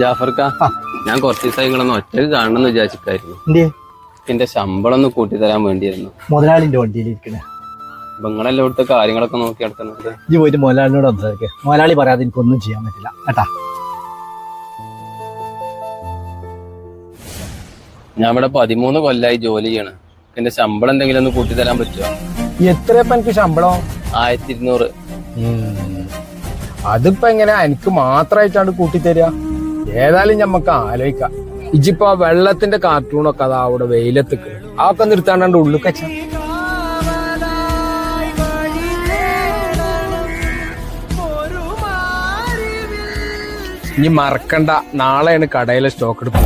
ജാഫർക്ക ഞാൻ കുറച്ച് ദിവസം നിങ്ങളൊന്ന് ഒറ്റ കാണണം എന്ന് വിചാരിച്ചിട്ടായിരുന്നു. എന്റെ ശമ്പളം ഒന്ന് കൂട്ടി തരാൻ വേണ്ടിയായിരുന്നു. മുതലാളിന്റെ വണ്ടിയിൽ ഇരിക്കണേ അപ്പൊ നിങ്ങളെല്ലാം ഇവിടുത്തെ കാര്യങ്ങളൊക്കെ നോക്കി നടത്തുന്നത് ഈ പോയിട്ട് മുതലാളിനോട് സംസാരിക്കുക മുതലാളി പറയാതെ എനിക്കൊന്നും ചെയ്യാൻ പറ്റില്ല. കേട്ടാ? ഞാൻ ഇവിടെ പതിമൂന്ന് കൊല്ലായി ജോലി ചെയ്യണം. എന്റെ ശമ്പളം എന്തെങ്കിലും ഒന്ന് കൂട്ടി തരാൻ പറ്റുമോ എത്രയപ്പ എനിക്ക് ശമ്പളം? ആയിരത്തി ഇരുന്നൂറ് അതിപ്പോ എങ്ങനെ എനിക്ക് മാത്രമായിട്ടാണ് കൂട്ടിത്തരിക ഏതായാലും ഞമ്മക്ക് ആലോചിക്കാം. ഇജിപ്പോ ആ വെള്ളത്തിന്റെ കാർട്ടൂണൊക്കെ അതാ അവിടെ വെയിലത്തേക്ക് അതൊക്കെ നിർത്താണ്ടാണ്ട് ഉള്ളു കച്ച ഇനി മറക്കണ്ട. നാളെയാണ് കടയിലെ സ്റ്റോക്ക് എടുപ്പ്.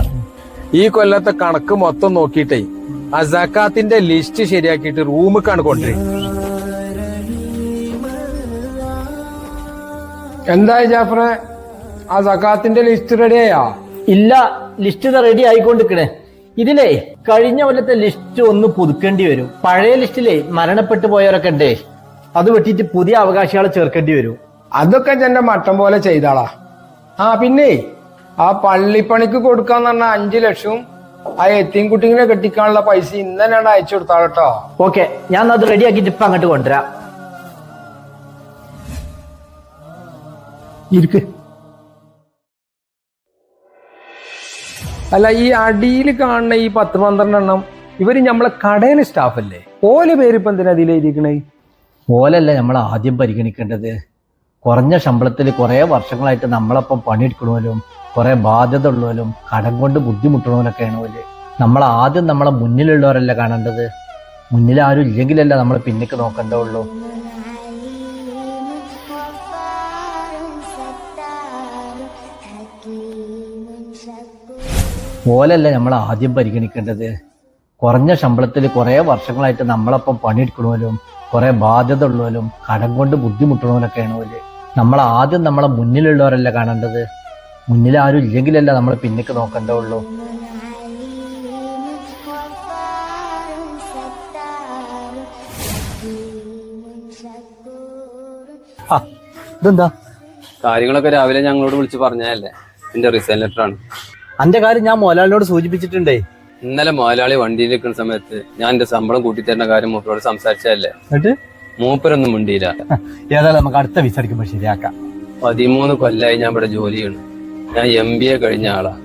ഈ കൊല്ലത്തെ കണക്ക് മൊത്തം നോക്കിയിട്ടേ അസക്കാത്തിന്റെ ലിസ്റ്റ് ശരിയാക്കിയിട്ട് റൂമിക്കാണ് കൊണ്ടേ എന്തായി ജാഫറെ? ആ സക്കാത്തിന്റെ ലിസ്റ്റ് റെഡിയായാ ഇല്ല ലിസ്റ്റ് റെഡി ആയിക്കൊണ്ടിരിക്കണേ. ഇതിലേ കഴിഞ്ഞ കൊല്ലത്തെ ലിസ്റ്റ് ഒന്ന് പുതുക്കേണ്ടി വരും. പഴയ ലിസ്റ്റിലെ മരണപ്പെട്ടു പോയവരൊക്കെ ഉണ്ടേ അത് വെട്ടിട്ട് പുതിയ അവകാശികളെ ചേർക്കേണ്ടി വരും. അതൊക്കെ എന്റെ മട്ടം പോലെ ചെയ്താളാ. ആ പിന്നെ ആ പള്ളിപ്പണിക്ക് കൊടുക്കാന്ന് പറഞ്ഞ അഞ്ചു ലക്ഷവും ആ എത്തിയും കുട്ടികളെ കെട്ടിക്കാനുള്ള പൈസ ഇന്നലെ അയച്ചു കൊടുത്താളട്ടോ ഓക്കെ ഞാൻ അത് റെഡി ആക്കിയിട്ട് ഇപ്പൊ അങ്ങോട്ട് കൊണ്ടുവരാം. ഇരിക്ക്. അല്ല ഈ അടിയിൽ കാണുന്ന ഈ പത്ത് പന്ത്രണ്ട് എണ്ണം ഇവർ നമ്മളെ കടയിലെ സ്റ്റാഫല്ലേ? ഓലെ പേര് ഇപ്പൊ എന്തിനാ അതിലെഴുതിക്കണേ ഓലല്ല നമ്മൾ ആദ്യം പരിഗണിക്കേണ്ടത്. കുറഞ്ഞ ശമ്പളത്തിൽ കുറേ വർഷങ്ങളായിട്ട് നമ്മളൊപ്പം പണിയെടുക്കണമല്ലോ കുറേ ബാധ്യത ഉള്ളവരും കടം കൊണ്ട് ബുദ്ധിമുട്ടണവരൊക്കെയാണ് ഓൽ. നമ്മൾ ആദ്യം നമ്മളെ മുന്നിലുള്ളവരല്ല കാണേണ്ടത്. മുന്നിൽ ആരും ഇല്ലെങ്കിലല്ല നമ്മൾ പിന്നിക്ക് നോക്കേണ്ടതുള്ളൂ. ഓലല്ല നമ്മൾ ആദ്യം പരിഗണിക്കേണ്ടത്. കുറഞ്ഞ ശമ്പളത്തിൽ കുറേ വർഷങ്ങളായിട്ട് നമ്മളൊപ്പം പണിയെടുക്കണമല്ലോ കുറേ ബാധ്യത ഉള്ളവരും കടം കൊണ്ട് ബുദ്ധിമുട്ടണമെന്നൊക്കെയാണ് ഓൽ. നമ്മൾ ആദ്യം നമ്മളെ മുന്നിലുള്ളവരല്ല കാണേണ്ടത്. മുന്നിൽ ആരും ഇല്ലെങ്കിലല്ല നമ്മൾ പിന്നേക്ക് നോക്കേണ്ട ഉള്ളൂ ഇതെന്താ? കാര്യങ്ങളൊക്കെ രാവിലെ ഞങ്ങളോട് വിളിച്ച് പറഞ്ഞതല്ലേ? എന്റെ റിസൈൻ ലെറ്റർ ആണ്. അന്റെ കാര്യം ഞാൻ മോലാളിനോട് സൂചിപ്പിച്ചിട്ടുണ്ടേ. ഇന്നലെ മുതലാളി വണ്ടിയിൽ നിൽക്കുന്ന സമയത്ത് ഞാൻ എന്റെ ശമ്പളം കൂട്ടി തരുന്ന കാര്യം മൂപ്പരോട് സംസാരിച്ചതല്ലേ? എന്നിട്ട്? മൂപ്പരൊന്നും മിണ്ടിയില്ല. ഏതായാലും നമുക്ക് അടുത്ത വിസ അടിക്കുമ്പോൾ ശരിയാക്കാം. പതിമൂന്ന് കൊല്ലായി ഞാൻ ഇവിടെ ജോലി ചെയ്യണം. ഞാൻ എം ബി എ കഴിഞ്ഞ ആളാ.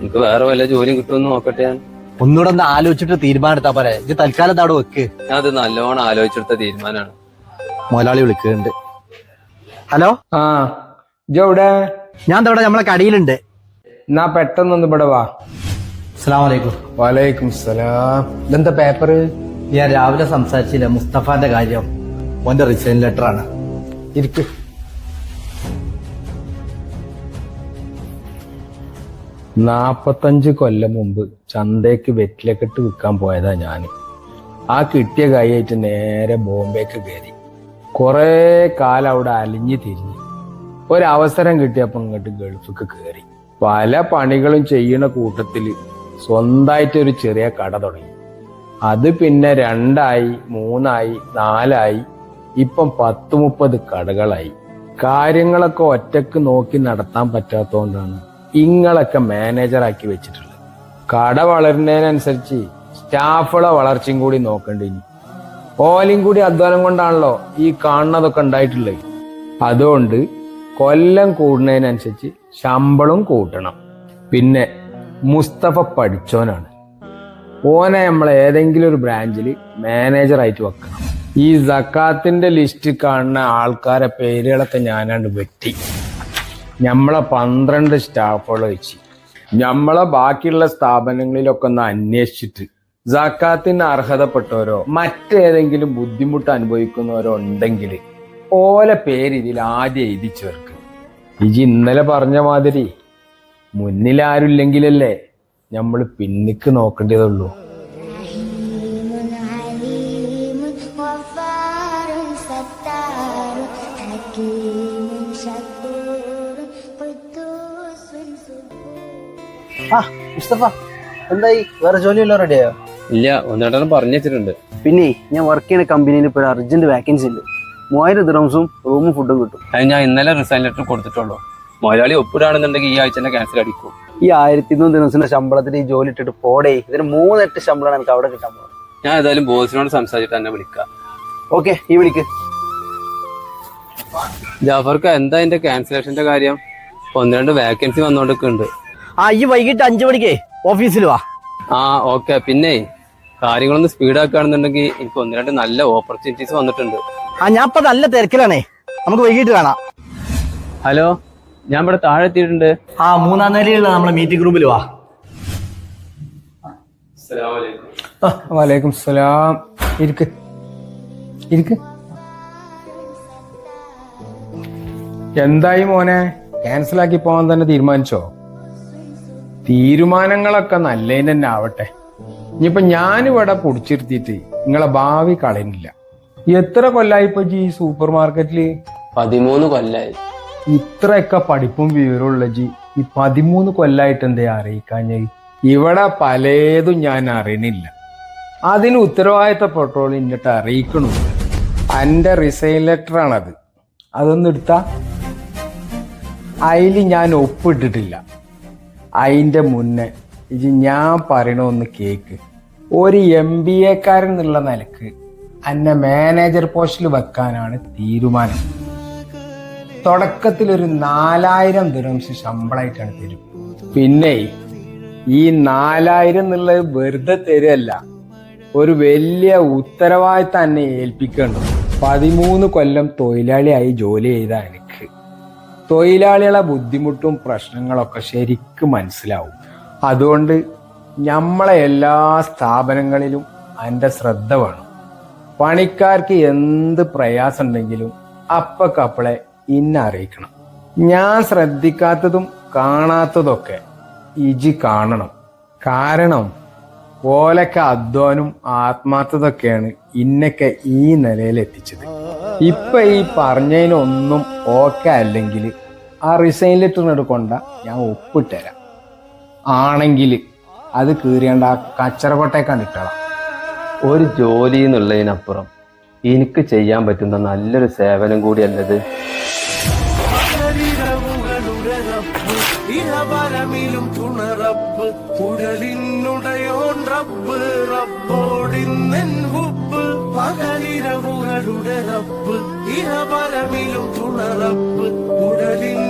എനിക്ക് വേറെ വല്ല ജോലിയും കിട്ടുമെന്ന് നോക്കട്ടെ ഞാൻ. ഒന്നുകൂടെ ഒന്ന് ആലോചിച്ചിട്ട് തീരുമാനം പറ പോരെ. ഇത് തൽക്കാലം താട് വെക്ക്. ഞാൻ അത് നല്ലോണം ആലോചിച്ചെടുത്ത തീരുമാനമാണ്. മുതലാളി വിളിക്കുന്നുണ്ട്. ഹലോ? ആ ഇജെവിടെ ഞാൻ ഇവിടെ നമ്മളെ കടയിലുണ്ട്. എന്നാ പെട്ടെന്നൊന്ന് ഇവിടെ വാ. അസ്സാം വലൈക്കും വലൈക്കും സലാം. ഇതെന്താ പേപ്പർ ഞാൻ രാവിലെ സംസാരിച്ചില്ല മുസ്തഫാന്റെ കാര്യം. ഓന്റെ റിസൈൻ ലെറ്റർ ആണ്. ഇരിക്കു. നാപ്പത്തഞ്ച് കൊല്ലം മുമ്പ് ചന്തയ്ക്ക് വെറ്റിലക്കെട്ട് വിൽക്കാൻ പോയതാ ഞാൻ ആ കിട്ടിയ കൈയായിട്ട് നേരെ ബോംബെക്ക് കയറി. കുറേ കാലം അവിടെ അലിഞ്ഞു തിരിഞ്ഞ്. ഒരവസരം കിട്ടിയപ്പോൾ ഇങ്ങോട്ട് ഗൾഫിക്ക് കയറി. പല പണികളും ചെയ്യുന്ന കൂട്ടത്തിൽ സ്വന്തമായിട്ട് ഒരു ചെറിയ കട തുടങ്ങി. അത് പിന്നെ രണ്ടായി മൂന്നായി നാലായി ഇപ്പം പത്ത് മുപ്പത് കടകളായി. കാര്യങ്ങളൊക്കെ ഒറ്റയ്ക്ക് നോക്കി നടത്താൻ പറ്റാത്തതുകൊണ്ടാണ് ഇങ്ങളൊക്കെ മാനേജറാക്കി വെച്ചിട്ടുള്ളത്. കട വളരുന്നതിനനുസരിച്ച് സ്റ്റാഫുകളെ വളർച്ചയും കൂടി നോക്കേണ്ടി ഓലയും കൂടി അധ്വാനം കൊണ്ടാണല്ലോ ഈ കാണുന്നതൊക്കെ ഉണ്ടായിട്ടുള്ളത്. അതുകൊണ്ട് കൊല്ലം കൂടുന്നതിനനുസരിച്ച് ശമ്പളം കൂട്ടണം. പിന്നെ മുസ്തഫ പഠിച്ചോനാണ് ഓനെ നമ്മൾ ഏതെങ്കിലും ഒരു ബ്രാഞ്ചിൽ മാനേജറായിട്ട് വെക്കണം. ഈ സക്കാത്തിന്റെ ലിസ്റ്റ് കാണുന്ന ആൾക്കാരെ പേരുകളൊക്കെ ഞാനാണ്ട് വെട്ടി. നമ്മളെ പന്ത്രണ്ട് സ്റ്റാഫുകൾ വെച്ച്. നമ്മളെ ബാക്കിയുള്ള സ്ഥാപനങ്ങളിലൊക്കെ ഒന്ന് അന്വേഷിച്ചിട്ട് സക്കാത്തിന് അർഹതപ്പെട്ടവരോ മറ്റേതെങ്കിലും ബുദ്ധിമുട്ട് അനുഭവിക്കുന്നവരോ ഉണ്ടെങ്കിൽ ഓലെ പേര് ഇതിൽ ആദ്യം എഴുതി ചേർക്ക് ഇജി ഇന്നലെ പറഞ്ഞ മാതിരി മുന്നിൽ നമ്മൾ പിന്നിക്ക് നോക്കേണ്ടതുള്ളൂ. എന്തായി? വേറെ ജോലിയെല്ലാം റെഡിയായോ ഇല്ല ഒന്നേട്ടനും പറഞ്ഞു വെച്ചിട്ടുണ്ട് പിന്നെ ഞാൻ വർക്ക് ചെയ്യുന്ന കമ്പനിയിൽ ഇപ്പോൾ അർജന്റ് വാക്കൻസി ഉണ്ട്. മൂവായിരം ദിറംസും റൂമും ഫുഡും കിട്ടും. അത് ഞാൻ ഇന്നലെ റിസൈൻ ലെറ്റർ കൊടുത്തിട്ടുള്ളൂ. മുതലാളി ഒപ്പിടാണെന്നുണ്ടെങ്കിൽ ഈ ആഴ്ച തന്നെ ക്യാൻസൽ അടിക്കും. ഈ ആയിരത്തി ഇരുന്നൂറ് ദിവസത്തിന്റെ ശമ്പളത്തിന് ഈ ജോലി ഇട്ടിട്ട് പോടേ ഇതിന് മൂന്നെട്ട് ശമ്പളമാണ് എനിക്ക് അവിടെ കിട്ടാൻ പോകുന്നത്. ഞാൻ ഏതായാലും ബോസിനോട് സംസാരിച്ചിട്ട് തന്നെ വിളിക്കാം. ഓക്കെ ഈ വിളിക്ക്. ജാഫർക്ക് എന്താ എന്റെ ക്യാൻസലേഷന്റെ കാര്യം? ഒന്ന് രണ്ട് വേക്കൻസി വന്നോണ്ടൊക്കെ ഉണ്ട്. ആ ഈ വൈകിട്ട് അഞ്ചു മണിക്കേ ഓഫീസിൽ വാ. ആ ഓക്കെ പിന്നെ കാര്യങ്ങളൊന്ന് സ്പീഡ് ആക്കുകയാണെന്നുണ്ടെങ്കിൽ എനിക്ക് ഒന്ന് രണ്ട് നല്ല ഓപ്പർച്യൂണിറ്റീസ് വന്നിട്ടുണ്ട്. ആ ഞാൻ ഇപ്പൊ നല്ല തിരക്കിലാണേ. നമുക്ക് വൈകിട്ട് കാണാം. ഹലോ ഞാൻ ഇവിടെ താഴെ എത്തിയിട്ടുണ്ട്. ആ മൂന്നാം നിലയിലുള്ള നമ്മളെ മീറ്റിംഗ് റൂമിൽ വാ. വലൈക്കും സലാം ഇരിക്ക്. ഇരിക്ക്. എന്തായി മോനെ? ക്യാൻസൽ ആക്കി പോവാൻ തന്നെ തീരുമാനിച്ചോ? തീരുമാനങ്ങളൊക്കെ നല്ലതിന് തന്നെ ആവട്ടെ. ഇനിയിപ്പൊ ഞാനിവിടെ പൊടിച്ചിരുത്തിയിട്ട് നിങ്ങളെ ഭാവി കളയുന്നില്ല. എത്ര കൊല്ലായിപ്പോ ജി സൂപ്പർ മാർക്കറ്റിൽ? പതിമൂന്ന് കൊല്ലായി. ഇത്രയൊക്കെ പഠിപ്പും വിവരമുള്ള ജി ഈ പതിമൂന്ന് കൊല്ലായിട്ട് എന്തേ അറിയിക്കാൻ ഇവിടെ പലതും ഞാൻ അറിയണില്ല. അതിന് ഉത്തരവാദിത്തപ്പെട്ടോൾ എന്നിട്ട് അറിയിക്കണു എന്റെ റിസൈൻ ലെറ്റർ ആണത്. അതൊന്നും എടുത്താ? അതിൽ ഞാൻ ഒപ്പിട്ടിട്ടില്ല. അതിന്റെ മുന്നേ ഇത് ഞാൻ പറയണമെന്ന് കേക്ക്. ഒരു എം ബി എക്കാരൻ എന്നുള്ള നിലയ്ക്ക് എന്നെ മാനേജർ പോസ്റ്റിൽ വെക്കാനാണ് തീരുമാനം. തുടക്കത്തിൽ ഒരു നാലായിരം ദിറംസ് ശമ്പളമായിട്ടാണ് തരും. പിന്നെ ഈ നാലായിരം എന്നുള്ളത് വെറുതെ തരുമല്ല ഒരു വലിയ ഉത്തരവാദിത്തം എന്നെ ഏൽപ്പിക്കണ്ടു പതിമൂന്ന് കൊല്ലം തൊഴിലാളിയായി ജോലി ചെയ്ത എനിക്ക് തൊഴിലാളികളെ ബുദ്ധിമുട്ടും പ്രശ്നങ്ങളൊക്കെ ശരിക്കും മനസ്സിലാവും. അതുകൊണ്ട് നമ്മളെ എല്ലാ സ്ഥാപനങ്ങളിലും അതിന്റെ ശ്രദ്ധ വേണം. പണിക്കാർക്ക് എന്ത് പ്രയാസം ഉണ്ടെങ്കിലും അപ്പക്കപ്പളെ ഇന്ന അറിയിക്കണം. ഞാൻ ശ്രദ്ധിക്കാത്തതും കാണാത്തതൊക്കെ ഇജി കാണണം. കാരണം ഓലൊക്കെ അധ്വാനും ആത്മാർത്ഥതൊക്കെയാണ് ഇന്നൊക്കെ ഈ നിലയിൽ എത്തിച്ചത് ഇപ്പൊ ഈ പറഞ്ഞതിനൊന്നും ഓക്കെ അല്ലെങ്കിൽ ആ റിസൈൻ ലെറ്റർ കൊണ്ട ഞാൻ ഒപ്പിട്ടുതരാം ആണെങ്കിൽ അത് കീറിയണ്ട ആ കച്ചറകൊട്ടേക്കാണ്ട് ഇട്ടളാം. ഒരു ജോലി എന്നുള്ളതിനപ്പുറം എനിക്ക് ചെയ്യാൻ പറ്റുന്ന നല്ലൊരു സേവനം കൂടിയല്ലത്? ഇഹപരമിലും തുണറപ്പ് ഉടലിനുടയോ റബ്ബ് റബ്ബോടിന്നെൻ പകലിരവുകളുടെ റബ്ബ്. തുണറപ്പ് ഉടലിൻ